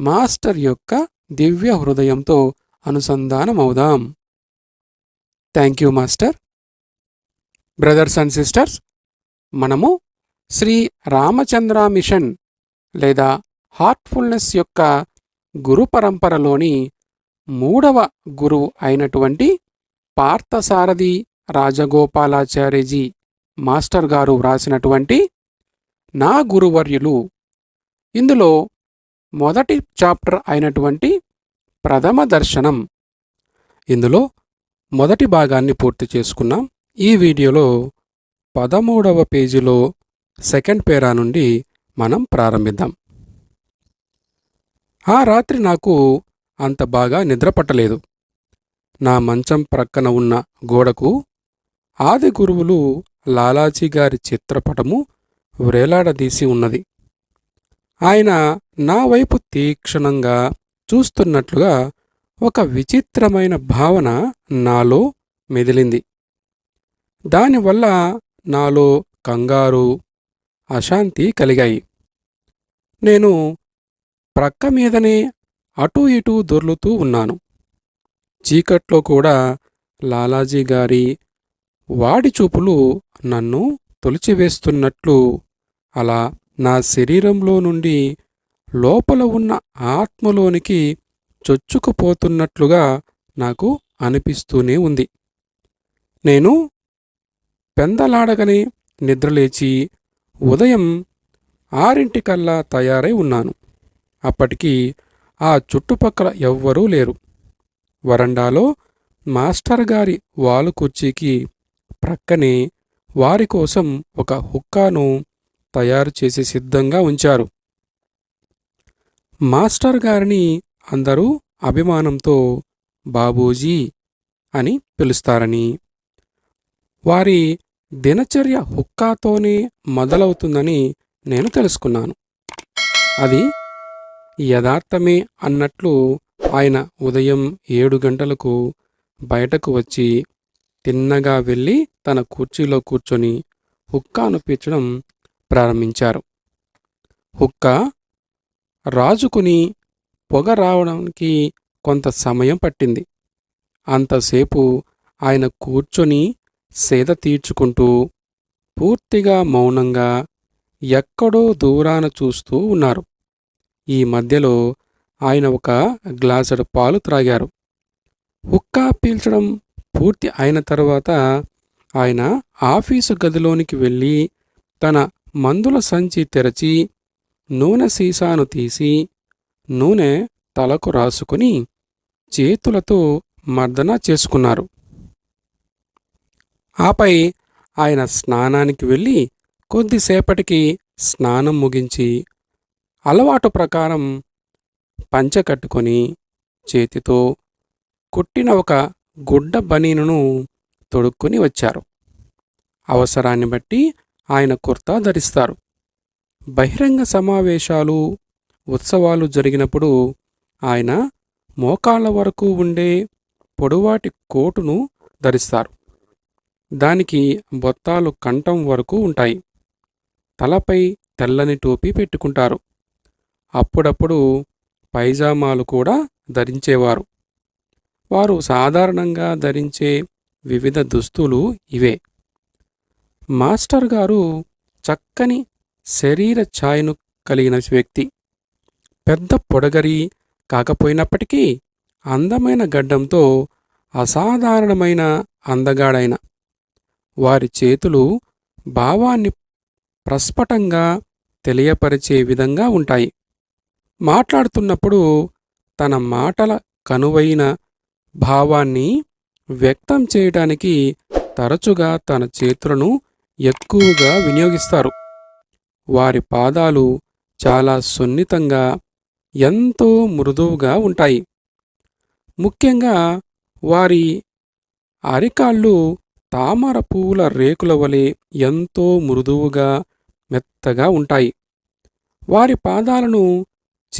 Master యొక్క దివ్య హృదయంతో అనుసంధానమవుదాం. Thank you master. Brothers and sisters మనము శ్రీ రామచంద్ర మిషన్ లేదా హార్ట్ఫుల్నెస్ యొక్క గురు పరంపరలోని మూడవ గురువు అయినటువంటి పార్థసారథి రాజగోపాలాచార్యజీ మాస్టర్ గారు వ్రాసినటువంటి నా గురువర్యులు. ఇందులో మొదటి చాప్టర్ అయినటువంటి ప్రథమ దర్శనం. ఇందులో మొదటి భాగాన్ని పూర్తి చేసుకున్నాం. ఈ వీడియోలో పదమూడవ పేజీలో సెకండ్ పేరా నుండి మనం ప్రారంభిద్దాం. ఆ రాత్రి నాకు అంత బాగా నిద్రపట్టలేదు నా మంచం ప్రక్కన ఉన్న గోడకు ఆది గురువులు లాలాజీ గారి చిత్రపటము వ్రేలాడదీసి ఉన్నది. ఆయన నా వైపు తీక్షణంగా చూస్తున్నట్లుగా ఒక విచిత్రమైన భావన నాలో మెదిలింది. దానివల్ల నాలో కంగారు అశాంతి కలిగాయి. నేను ప్రక్క మీదనే అటూ ఇటూ దొర్లుతూ ఉన్నాను. చీకట్లో కూడా లాలాజీ గారి వాడి చూపులు నన్ను తొలిచివేస్తున్నట్లు అలా నా శరీరంలో నుండి లోపల ఉన్న ఆత్మలోనికి చొచ్చుకుపోతున్నట్లుగా నాకు అనిపిస్తూనే ఉంది. నేను పెందలాడగనే నిద్రలేచి ఉదయం ఆరింటికల్లా తయారై ఉన్నాను. అప్పటికి ఆ చుట్టుపక్కల ఎవ్వరూ లేరు. వరండాలో మాస్టర్ గారి వాలు కుర్చీకి ప్రక్కనే వారి కోసం ఒక హుక్కాను తయారు చేసి సిద్ధంగా ఉంచారు. మాస్టర్ గారిని అందరూ అభిమానంతో బాబూజీ అని పిలుస్తారని. వారి దినచర్య హుక్కాతోనే మొదలవుతుందని నేను తెలుసుకున్నాను. అది యథార్థమే అన్నట్లు ఆయన ఉదయం ఏడు గంటలకు బయటకు వచ్చి తిన్నగా వెళ్ళి తన కుర్చీలో కూర్చొని హుక్కాను పీచడం ప్రారంభించారు. హుక్క రాజుకుని పొగ రావడానికి కొంత సమయం పట్టింది. అంతసేపు ఆయన కూర్చొని సేద తీర్చుకుంటూ పూర్తిగా మౌనంగా ఎక్కడో దూరాన చూస్తూ ఉన్నారు. ఈ మధ్యలో ఆయన ఒక గ్లాసుడు పాలు త్రాగారు. హుక్కా పీల్చడం పూర్తి అయిన తర్వాత ఆయన ఆఫీసు గదిలోనికి వెళ్ళి తన మందుల సంచి తెరచి నూనె సీసాను తీసి నూనె తలకు రాసుకుని చేతులతో మర్దన చేసుకున్నారు. ఆపై ఆయన స్నానానికి వెళ్ళి కొద్దిసేపటికి స్నానం ముగించి అలవాటు ప్రకారం పంచె కట్టుకొని చేతితో కుట్టిన ఒక గుడ్డ బనీనును తొడుక్కుని వచ్చారు. అవసరాన్ని బట్టి ఆయన కుర్తా ధరిస్తారు. బహిరంగ సమావేశాలు ఉత్సవాలు జరిగినప్పుడు ఆయన మోకాళ్ళ వరకు ఉండే పొడవాటి కోటును ధరిస్తారు. దానికి బొత్తాలు కంఠం వరకు ఉంటాయి. తలపై తెల్లని టోపీ పెట్టుకుంటారు. అప్పుడప్పుడు పైజామాలు కూడా ధరించేవారు. వారు సాధారణంగా ధరించే వివిధ దుస్తులు ఇవే. మాస్టర్ గారు చక్కని శరీర ఛాయను కలిగిన వ్యక్తి. పెద్ద పొడగరి కాకపోయినప్పటికీ అందమైన గడ్డంతో అసాధారణమైన అందగాడైన. వారి చేతులు భావాన్ని ప్రస్ఫుటంగా తెలియపరిచే విధంగా ఉంటాయి. మాట్లాడుతున్నప్పుడు తన మాటల కనువైన భావాన్ని వ్యక్తం చేయడానికి తరచుగా తన చేతులను ఎక్కువగా వినియోగిస్తారు. వారి పాదాలు చాలా సున్నితంగా ఎంతో మృదువుగా ఉంటాయి. ముఖ్యంగా వారి అరికాళ్ళు తామర పువ్వుల రేకుల వలె ఎంతో మృదువుగా మెత్తగా ఉంటాయి. వారి పాదాలను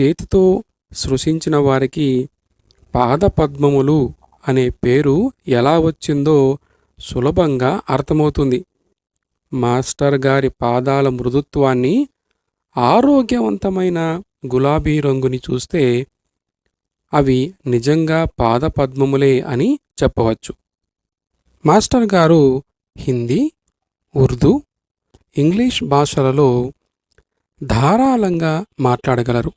చేతితో సృష్టించిన వారికి పాదపద్మములు అనే పేరు ఎలా వచ్చిందో సులభంగా అర్థమవుతుంది. మాస్టర్ గారి పాదాల మృదుత్వాన్ని ఆరోగ్యవంతమైన గులాబీ రంగుని చూస్తే అవి నిజంగా పాదపద్మములే అని చెప్పవచ్చు. మాస్టర్ గారు హిందీ ఉర్దూ ఇంగ్లీష్ భాషలలో ధారాళంగా మాట్లాడగలరు.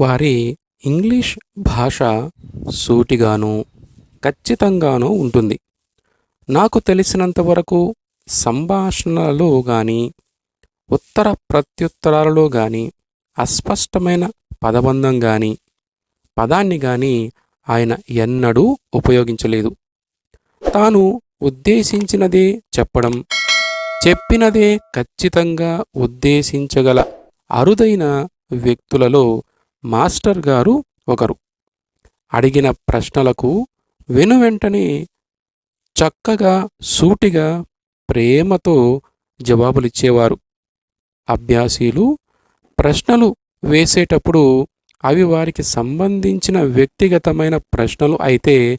వారి ఇంగ్లీష్ భాష సూటిగాను ఖచ్చితంగానూ ఉంటుంది. నాకు తెలిసినంత వరకు సంభాషణలలో కానీ ఉత్తర ప్రత్యుత్తరాలలో కానీ అస్పష్టమైన పదబంధం కానీ పదాన్ని కానీ ఆయన ఎన్నడూ ఉపయోగించలేదు. తాను ఉద్దేశించినదే చెప్పడం చెప్పినదే ఖచ్చితంగా ఉద్దేశించగల అరుదైన వ్యక్తులలో మాస్టర్ గారు ఒకరు. అడిగిన ప్రశ్నలకు వెనువెంటనే చక్కగా సూటిగా ప్రేమతో జవాబులిచ్చేవారు. అభ్యాసీలు ప్రశ్నలు వేసేటప్పుడు అవి వారికి సంబంధించిన వ్యక్తిగతమైన ప్రశ్నలు అయితే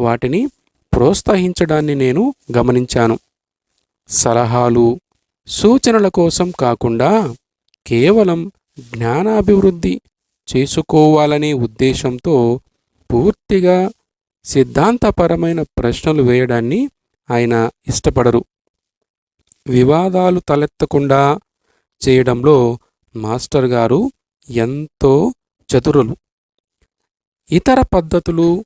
వాటిని ప్రోత్సహించడాన్ని నేను గమనించాను. సలహాలు సూచనల కోసం కాకుండా కేవలం జ్ఞానాభివృద్ధి చేసుకోవాలనే ఉద్దేశంతో పూర్తిగా సిద్ధాంతపరమైన ప్రశ్నలు వేయడాన్ని ఆయన ఇష్టపడరు. వివాదాలు తలెత్తకుండా చేయడంలో మాస్టర్ గారు ఎంతో చతురులు. ఇతర పద్ధతులు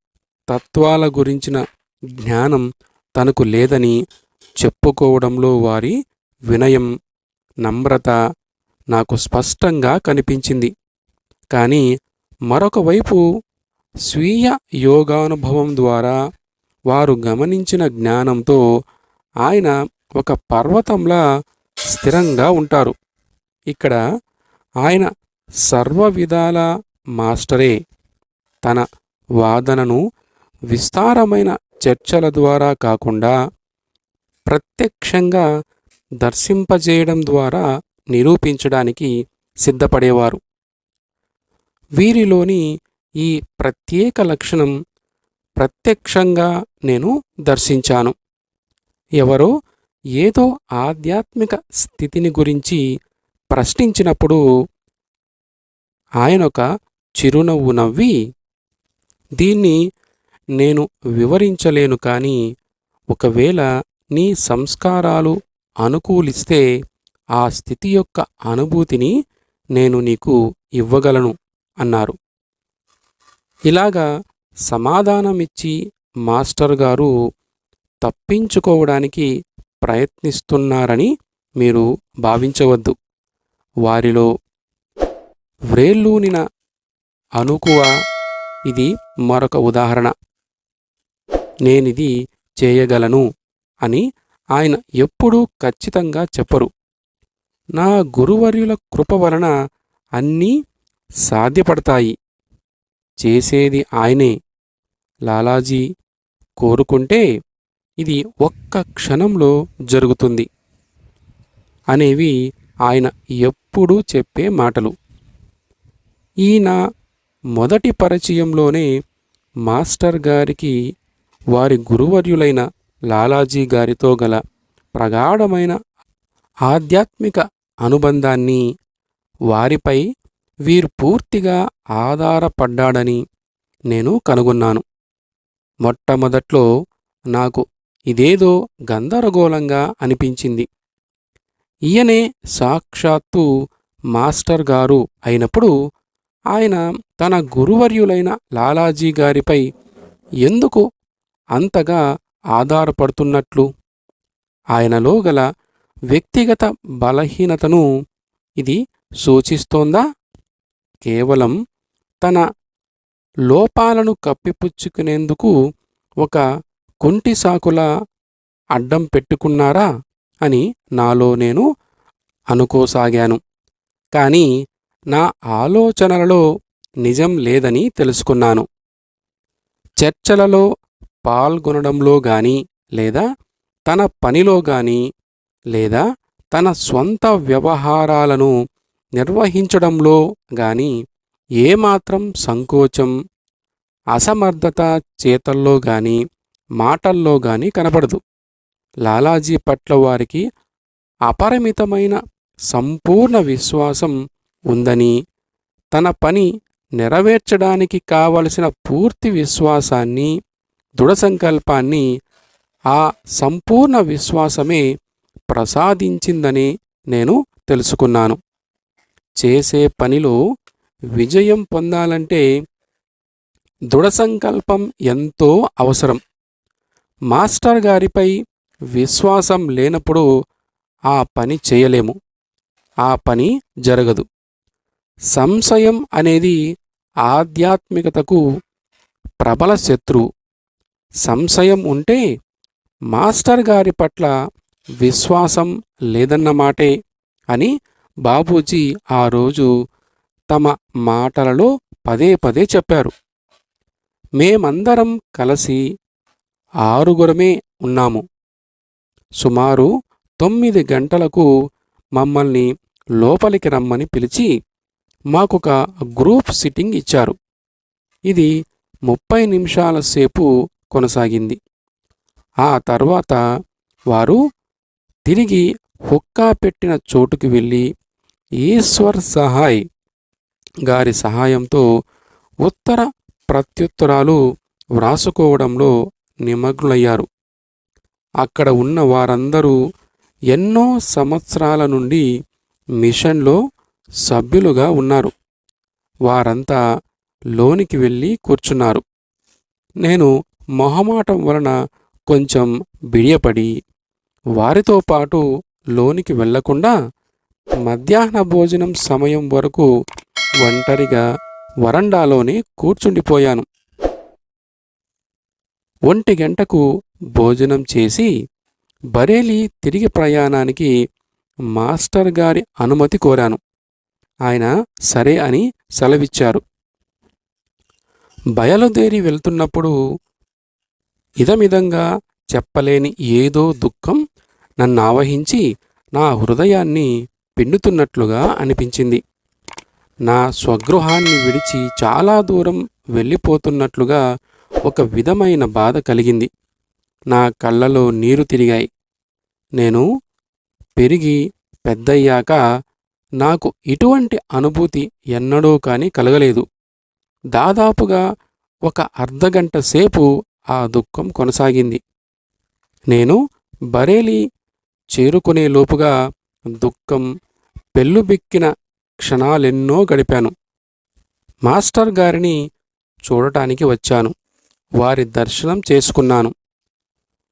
తత్వాల గురించిన జ్ఞానం తనకు లేదని చెప్పుకోవడంలో వారి వినయం నమ్రత నాకు స్పష్టంగా కనిపించింది. కానీ మరొక వైపు స్వీయ యోగానుభవం ద్వారా వారు గమనించిన జ్ఞానంతో ఆయన ఒక పర్వతంలా స్థిరంగా ఉంటారు. ఇక్కడ ఆయన సర్వ విధాల మాస్టరే. తన వాదనను విస్తారమైన చర్చల ద్వారా కాకుండా ప్రత్యక్షంగా దర్శింపజేయడం ద్వారా నిరూపించడానికి సిద్ధపడేవారు. వీరిలోని ఈ ప్రత్యేక లక్షణం ప్రత్యక్షంగా నేను దర్శించాను. ఎవరో ఏదో ఆధ్యాత్మిక స్థితిని గురించి ప్రశ్నించినప్పుడు ఆయనొక చిరునవ్వు నవ్వి దీన్ని నేను వివరించలేను కానీ ఒకవేళ నీ సంస్కారాలు అనుకూలిస్తే ఆ స్థితి యొక్క అనుభూతిని నేను నీకు ఇవ్వగలను అన్నారు. ఇలాగా సమాధానమిచ్చి మాస్టర్ గారు తప్పించుకోవడానికి ప్రయత్నిస్తున్నారని మీరు భావించవద్దు. వారిలో వ్రేళ్ళూనిన అనుకువ ఇది మరొక ఉదాహరణ. నేనిది చేయగలను అని ఆయన ఎప్పుడూ ఖచ్చితంగా చెప్పరు. నా గురువర్యుల కృప వలన అన్నీ సాధ్యపడతాయి. చేసేది ఆయనే. లాలాజీ కోరుకుంటే ఇది ఒక్క క్షణంలో జరుగుతుంది అనేవి ఆయన ఎప్పుడూ చెప్పే మాటలు. ఈయన మొదటి పరిచయంలోనే మాస్టర్ గారికి వారి గురువర్యులైన లాలాజీ గారితో గల ప్రగాఢమైన ఆధ్యాత్మిక అనుబంధాన్ని వారిపై వీరు పూర్తిగా ఆధారపడ్డాడని నేను కనుగొన్నాను. మొట్టమొదట్లో నాకు ఇదేదో గందరగోళంగా అనిపించింది. ఈయనే సాక్షాత్తు మాస్టర్ గారు అయినప్పుడు ఆయన తన గురువర్యులైన లాలాజీ గారిపై ఎందుకు అంతగా ఆధారపడుతున్నట్లు? ఆయనలో గల వ్యక్తిగత బలహీనతను ఇది సూచిస్తోందా? కేవలం తన లోపాలను కప్పిపుచ్చుకునేందుకు ఒక కుంటి సాకుల అడ్డం పెట్టుకున్నారా అని నాలో నేను అనుకోసాగాను. కానీ నా ఆలోచనలలో నిజం లేదని తెలుసుకున్నాను. చర్చలలో పాల్గొనడంలో గాని లేదా తన పనిలో గాని లేదా తన స్వంత వ్యవహారాలను నిర్వహించడంలో గాని ఏమాత్రం సంకోచం అసమర్థత చేతల్లో గాని మాటల్లో గాని కనబడదు. లాలాజీ పట్ల వారికి అపరిమితమైన సంపూర్ణ విశ్వాసం ఉందని తన పని నెరవేర్చడానికి కావలసిన పూర్తి విశ్వాసాన్ని దృఢ సంకల్పాన్ని ఆ సంపూర్ణ విశ్వాసమే ప్రసాదించిందని నేను తెలుసుకున్నాను. చేసే పనిలో విజయం పొందాలంటే దృఢ సంకల్పం ఎంతో అవసరం. మాస్టర్ గారిపై విశ్వాసం లేనప్పుడు ఆ పని చేయలేము. ఆ పని జరగదు. సంశయం అనేది ఆధ్యాత్మికతకు ప్రబల శత్రువు సంశయం ఉంటే మాస్టర్ గారి పట్ల విశ్వాసం లేదన్నమాటే అని బాబూజీ ఆ రోజు తమ మాటలలో పదే పదే చెప్పారు. మేమందరం కలిసి ఆరుగురమే ఉన్నాము. సుమారు తొమ్మిది గంటలకు మమ్మల్ని లోపలికి రమ్మని పిలిచి మాకొక గ్రూప్ సిట్టింగ్ ఇచ్చారు. ఇది ముప్పై నిమిషాల సేపు కొనసాగింది. ఆ తర్వాత వారు తిరిగి హుక్కా పెట్టిన చోటుకి వెళ్ళి ఈశ్వర్ సహాయ్ గారి సహాయంతో ఉత్తర ప్రత్యుత్తరాలు వ్రాసుకోవడంలో నిమగ్నులయ్యారు. అక్కడ ఉన్న వారందరూ ఎన్నో సంవత్సరాల నుండి మిషన్లో సభ్యులుగా ఉన్నారు. వారంతా లోనికి వెళ్ళి కూర్చున్నారు. నేను మొహమాటం వలన కొంచెం బిడియపడి వారితో పాటు లోనికి వెళ్ళకుండా మధ్యాహ్న భోజనం సమయం వరకు ఒంటరిగా వరండాలోనే కూర్చుండిపోయాను. ఒంటి గంటకు భోజనం చేసి బరేలీ తిరిగి ప్రయాణానికి మాస్టర్ గారి అనుమతి కోరాను. ఆయన సరే అని సెలవిచ్చారు. బయలుదేరి వెళ్తున్నప్పుడు ఇదమిదంగా చెప్పలేని ఏదో దుఃఖం నన్ను ఆవహించి నా హృదయాన్ని పిండుతున్నట్లుగా అనిపించింది. నా స్వగృహాన్ని విడిచి చాలా దూరం వెళ్ళిపోతున్నట్లుగా ఒక విధమైన బాధ కలిగింది. నా కళ్ళలో నీరు తిరిగాయి. నేను పెరిగి పెద్దయ్యాక నాకు ఇటువంటి అనుభూతి ఎన్నడూ కానీ కలగలేదు. దాదాపుగా ఒక అర్ధగంట సేపు ఆ దుఃఖం కొనసాగింది. నేను బరేలీ చేరుకునే లోపుగా దుఃఖం పెళ్ళుబిక్కిన క్షణాలెన్నో గడిపాను. మాస్టర్ గారిని చూడటానికి వచ్చాను. వారి దర్శనం చేసుకున్నాను.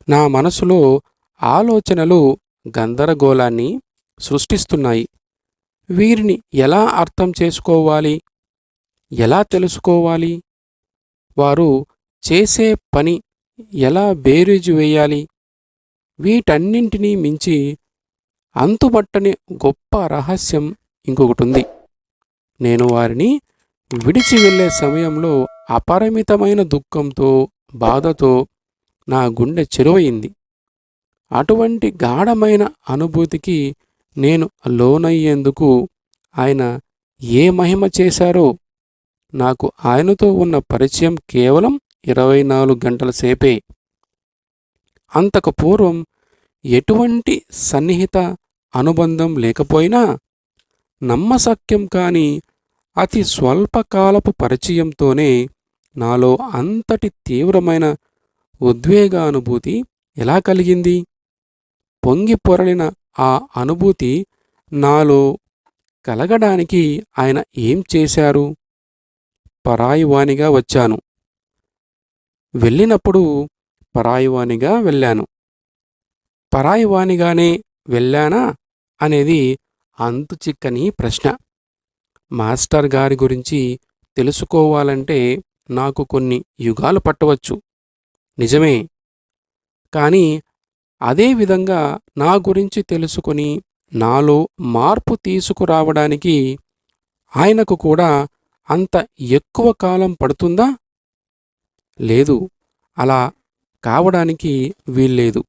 నా మనసులో ఆలోచనలు గందరగోళాన్ని సృష్టిస్తున్నాయి. వీరిని ఎలా అర్థం చేసుకోవాలి? ఎలా తెలుసుకోవాలి? వారు చేసే పని ఎలా బేరీజు వేయాలి? వీటన్నింటినీ మించి అంతుబట్టని గొప్ప రహస్యం ఇంకొకటి ఉంది. నేను వారిని విడిచి వెళ్ళే సమయంలో అపరిమితమైన దుఃఖంతో బాధతో నా గుండె చెరువయింది. అటువంటి గాఢమైన అనుభూతికి నేను లోనయ్యేందుకు ఆయన ఏ మహిమ చేశారో నాకు ఆయనతో ఉన్న పరిచయం కేవలం ఇరవై నాలుగు గంటల సేపే. అంతకు పూర్వం ఎటువంటి సన్నిహిత అనుబంధం లేకపోయినా నమ్మసక్యం కాని అతి స్వల్పకాలపు పరిచయంతోనే నాలో అంతటి తీవ్రమైన ఉద్వేగానుభూతి ఎలా కలిగింది? పొంగి పొరలిన ఆ అనుభూతి నాలో కలగడానికి ఆయన ఏం చేశారు? పరాయివానిగా వచ్చాను. వెళ్ళినప్పుడు పరాయివానిగా వెళ్ళాను. పరాయివానిగానే వెళ్ళానా? అనేది అంతు చిక్కని ప్రశ్న. మాస్టర్ గారి గురించి తెలుసుకోవాలంటే నాకు కొన్ని యుగాలు పట్టవచ్చు. నిజమే. కానీ అదే విధంగా నా గురించి తెలుసుకుని నాలో మార్పు తీసుకురావడానికి ఆయనకు కూడా అంత ఎక్కువ కాలం పడుతుందా? లేదు. అలా కావడానికి వీల్లేదు.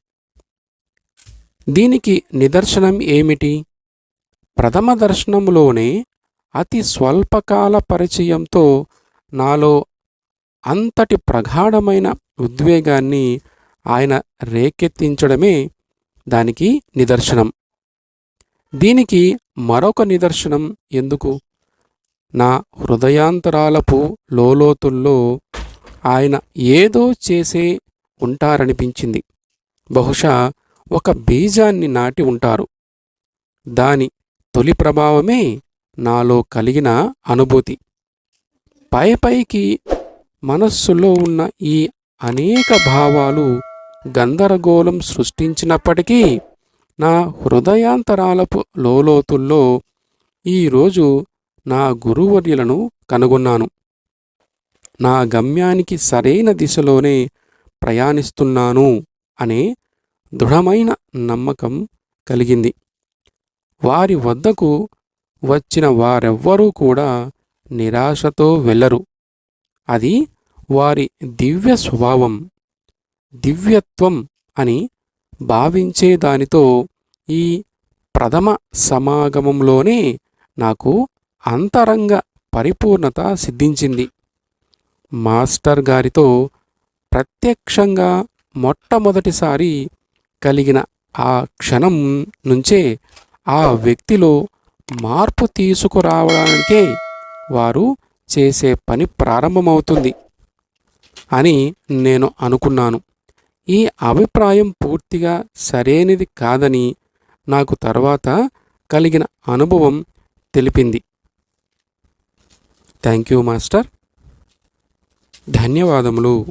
దీనికి నిదర్శనం ఏమిటి? ప్రథమ దర్శనంలోనే అతి స్వల్పకాల పరిచయంతో నాలో అంతటి ప్రగాఢమైన ఉద్వేగాన్ని ఆయన రేకెత్తించడమే దానికి నిదర్శనం. దీనికి మరొక నిదర్శనం ఎందుకు? నా హృదయాంతరాలపు లోలోతుల్లో ఆయన ఏదో చేసే ఉంటారనిపించింది. బహుశా ఒక బీజాన్ని నాటి ఉంటారు. దాని తొలి ప్రభావమే నాలో కలిగిన అనుభూతి. పైపైకి మనస్సులో ఉన్న ఈ అనేక భావాలు గందరగోళం సృష్టించినప్పటికీ నా హృదయాంతరాలపు లోలోతుల్లో ఈరోజు నా గురువర్యులను కనుగొన్నాను. నా గమ్యానికి సరైన దిశలోనే ప్రయాణిస్తున్నాను అనే దృఢమైన నమ్మకం కలిగింది. వారి వద్దకు వచ్చిన వారెవ్వరూ కూడా నిరాశతో వెళ్ళరు. అది వారి దివ్య స్వభావం దివ్యత్వం అని భావించే దానితో ఈ ప్రథమ సమాగమంలోనే నాకు అంతరంగ పరిపూర్ణత సిద్ధించింది. మాస్టర్ గారితో ప్రత్యక్షంగా మొట్టమొదటిసారి కలిగిన ఆ క్షణం నుంచే ఆ వ్యక్తిలో మార్పు తీసుకురావడానికే వారు చేసే పని ప్రారంభమవుతుంది అని నేను అనుకున్నాను. ఈ అభిప్రాయం పూర్తిగా సరైనది కాదని నాకు తర్వాత కలిగిన అనుభవం తెలిపింది. Thank you master. ధన్యవాదములు.